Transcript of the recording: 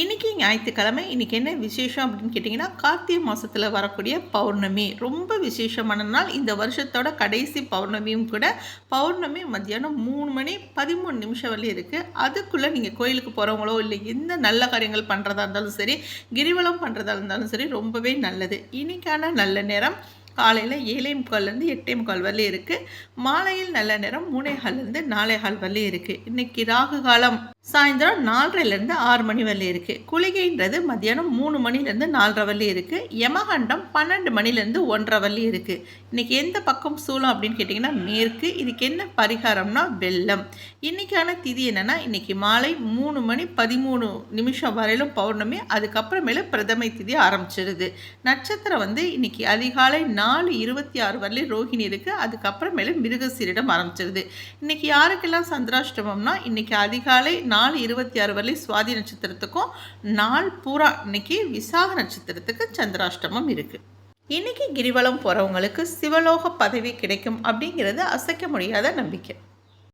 இன்றைக்கி ஞாயிற்றுக்கிழமை இன்றைக்கி என்ன விசேஷம் அப்படின்னு கேட்டிங்கன்னா கார்த்திகை மாதத்தில் வரக்கூடிய பௌர்ணமி. ரொம்ப விசேஷமான நாள். இந்த வருஷத்தோட கடைசி பௌர்ணமியும் கூட பௌர்ணமி மத்தியானம் மூணு மணி பதிமூணு நிமிஷம் வரலையும் இருக்குது அதுக்குள்ளே நீங்கள் கோயிலுக்கு போகிறவங்களோ இல்லை எந்த நல்ல காரியங்கள் பண்ணுறதா இருந்தாலும் சரி கிரிவலம் பண்ணுறதா இருந்தாலும் சரி ரொம்பவே நல்லது. இன்றைக்கான நல்ல நேரம் காலையில் ஏழே முக்கால்லேருந்து எட்டே முக்கால் வரலையும் இருக்குது மாலையில் நல்ல நேரம் மூணே ஹால்லேருந்து நாலே ஹால் வரலையும் இருக்குது இன்றைக்கி ராகு காலம். சாயந்தரம் நாலரைலேருந்து ஆறு மணி வரலையும் இருக்குது குளிகைன்றது மத்தியானம் மூணு மணிலேருந்து நாலரை வரலையும் இருக்குது யமகண்டம் பன்னெண்டு மணிலேருந்து ஒன்றரை வரலையும் இருக்குது இன்றைக்கி எந்த பக்கம் சூளம் அப்படின்னு கேட்டிங்கன்னா மேற்கு. இதுக்கு என்ன பரிகாரம்னா வெள்ளம். இன்றைக்கான திதி என்னென்னா இன்றைக்கி மாலை மூணு மணி பதிமூணு நிமிஷம் வரையிலும் பௌர்ணமி அதுக்கப்புறமேல பிரதமை திதி ஆரம்பிச்சிடுது நட்சத்திரம் வந்து இன்றைக்கி அதிகாலை நாலு இருபத்தி ஆறு வரலையும் ரோஹிணி இருக்குது அதுக்கப்புறமேல மிருகசீரிடம் ஆரம்பிச்சிருது. இன்றைக்கி யாருக்கெல்லாம் சந்திராஷ்டமம்னா இன்றைக்கி அதிகாலை நாலு இருபத்தி ஆறு வரலையும் சுவாதி நட்சத்திரத்துக்கும் நாள் பூரா இன்னைக்கு விசாக நட்சத்திரத்துக்கு சந்திராஷ்டமம் இருக்குது இன்றைக்கி கிரிவலம் போகிறவங்களுக்கு சிவலோக பதவி கிடைக்கும் அப்படிங்கிறது அசைக்க முடியாத நம்பிக்கை.